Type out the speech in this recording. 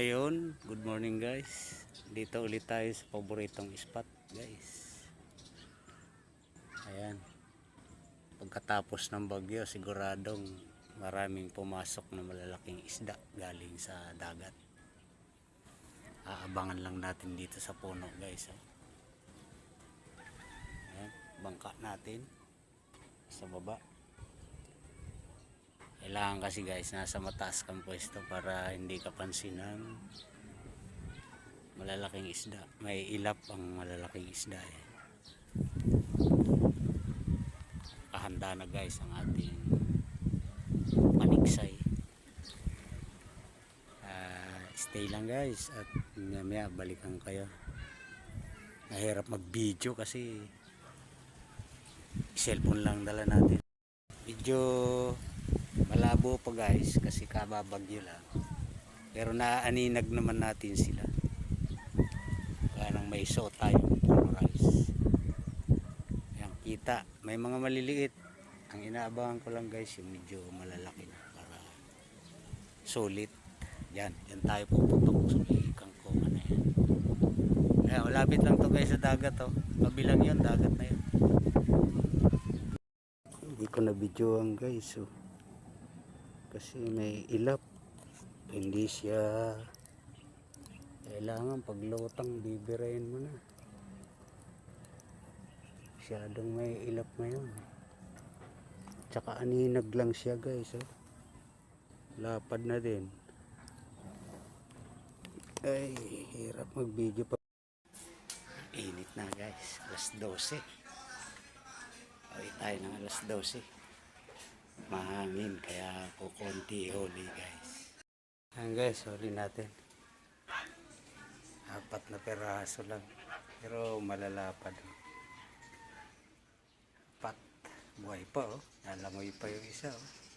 Ayun, good morning guys. Dito ulit tayo sa paboritong spot guys. Ayan. Pagkatapos ng bagyo, siguradong maraming pumasok na malalaking isda galing sa dagat. Aabangan lang natin dito sa puno guys. oh. Ayan, bangka natin sa baba. Kailangan kasi guys, nasa mataas kang pwesto para hindi ka pansinan malalaking isda. May ilap ang malalaking isda eh. Kahanda na guys ang ating paniksay. Ah, stay lang guys at mamaya balikan kayo. Mahirap mag-video kasi cellphone lang dala natin. Video malabo pa guys kasi kababagyo lang. Pero naaaninag naman natin sila. Kaya nang may show tayong puro rice yan kita. May mga maliliit. Ang inaabangan ko lang guys yung medyo malalaki na para solid yan yan tayo puputok sulikan ko ano yan. Ayan, malapit lang to guys sa dagat oh. Kabilang yun dagat na yun. Hindi ko na videoan guys oh kasi may ilap. Hindi siya kailangan paglutang bibirayin mo na. Masyadong may ilap ngayon. Tsaka aninag lang siya guys oh. lapad na din. Ay hirap mag video pa. Init na guys. Alas 12 Awit tayo ng alas 12 mahangin. Kaya kukunti huli guys. Ang guys huli natin. Apat na peraso lang. Pero malalapad apat. Buhay pa oh. Nalamoy pa yung isa oh